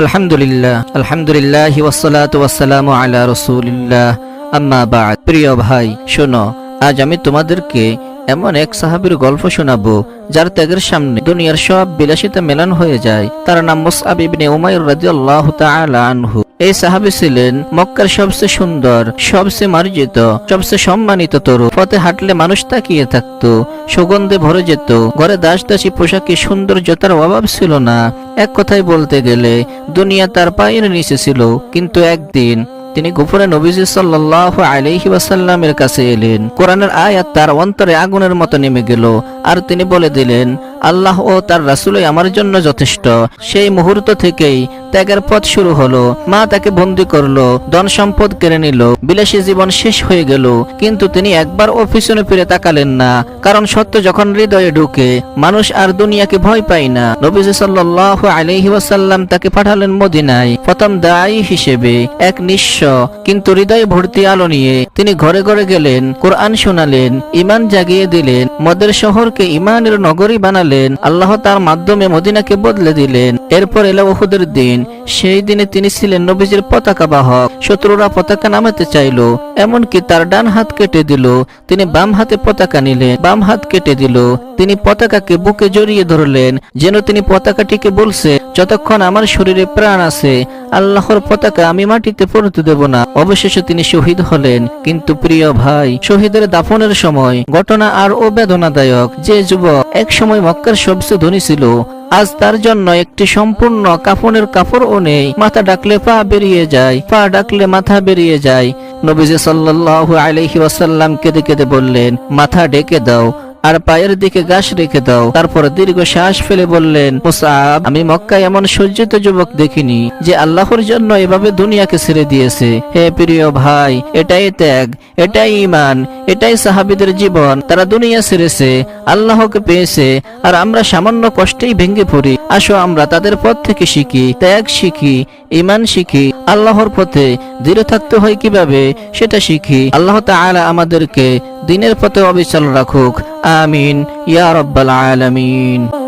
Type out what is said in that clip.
আলহামদুলিল্লাহ আলহামদুলিল্লাহ ওয়াসসালাত ওয়াসসালামু আলা রসুলিল্লাহ আম্মা বাদ প্রিয় ভাই শোনো আজ আমি তোমাদেরকে এমন এক সাহাবীর গল্প শোনাবো, যার ত্যাগের সামনে দুনিয়ার সব বিলাসিতা মেলান হয়ে যায়। তার নাম মুসআব ইবনে উমাইর রাদিয়াল্লাহু তাআলা আনহু। এই সাহাবি ছিলেন মক্কার সবচেয়ে সুন্দর, সবচেয়ে মার্জিত, সবচেয়ে সম্মানিত তরু পথে হাঁটলে মানুষ তাকিয়ে থাকতো, সুগন্ধে ভরে যেত, ঘরে দাস দাসী পোশাকে সৌন্দর্যতার অভাব ছিল না। এক কথায় বলতে গেলে, দুনিয়া তার পায়ের নিচে ছিল, কিন্তু একদিন তিনি গোপনে নবীজি সাল্লাহ আলিহি ওয়াসাল্লামের কাছে এলেন। কোরআনের আয়াত তার অন্তরে আগুনের মতো নেমে গেল। আর তিনি বলে দিলেন আল্লাহ ও তার রাসূলই আমার জন্য যথেষ্ট। সেই মুহূর্ত থেকেই ত্যাগের পথ শুরু হলো। মা তাকে বন্দি করল, ধন সম্পদ কেড়ে নিল, বিলাসী জীবন শেষ হয়ে গেল। কিন্তু তিনি একবার ও পিছনে ফিরে তাকালেন না। কারণ সত্য যখন হৃদয়ে ঢুকে, মানুষ আর দুনিয়াকে ভয় পায় না। নবীজি সাল্লাহ আলাইহি ওয়াসাল্লাম তাকে পাঠালেন মদিনায়, প্রথম দায়ী হিসেবে, এক নিঃস্ব, কিন্তু হৃদয় ভর্তি আলো নিয়ে। তিনি ঘরে ঘরে গেলেন, কোরআন শোনালেন ইমান জাগিয়ে দিলেন, মদের শহরকে ইমানের নগরী বানালেন। আল্লাহ তার মাধ্যমে মদিনাকে বদলে দিলেন। এরপর এলো ওহুদের দিন। সেই দিনে তিনি ছিলেন নবীজির পতাকা বাহক। শত্রুরা পতাকা নামাতে চাইল, এমনকি তার ডান হাত কেটে দিল। তিনি বাম হাতে পতাকা নিলেন, বাম হাত কেটে দিল। তিনি পতাকাকে বুকে জড়িয়ে ধরলেন, যেন তিনি পতাকাটিকে বলছে, যতক্ষণ আমার শরীরে প্রাণ আছে, আল্লাহর পতাকা আমি মাটিতে পড়তে দেব না। অবশেষে তিনি শহীদ হলেন। কিন্তু প্রিয় ভাই, শহীদের দাফনের সময় ঘটনা আর ও বেদনাদায়ক। যে যুবক এক সময় মক্কার সবচেয়ে ধনী ছিল আজ তার জন্য একটি সম্পূর্ণ কাফনের কাপড়ও নেই। মাথা ডাকলে পা বেরিয়ে যায়, পা ডাকলে মাথা বেরিয়ে যায়। নবীজি সাল্লাল্লাহু আলাইহি ওয়াসাল্লাম কেঁদে কেঁদে বললেন, মাথা ডেকে দাও। আর পায়ের দিকে গাছ রেখে দাও। তারপর দীর্ঘ শ্বাস ফেলে বললেন, মুসাব, আমি মক্কায় এমন সজ্জিত যুবক দেখিনি যে আল্লাহর জন্য এভাবে দুনিয়াকে ছেড়ে দিয়েছে। হে প্রিয় ভাই, এটাই ত্যাগ, এটাই ইমান এটাই সাহাবিদের জীবন। তারা দুনিয়া ছেড়েছে, আল্লাহকে পেয়েছে, আর আমরা সামান্য কষ্টেই ভেঙে পড়ি। আসো আমরা তাদের পথ থেকে শিখি, ত্যাগ শিখি ইমান শিখি। আল্লাহর পথে দৃঢ় থাকতে হয় কীভাবে, সেটা শিখি। আল্লাহ তাআলা আমাদেরকে দিনের পথে অবিচল রাখুক। آمين. يا رب العالمين.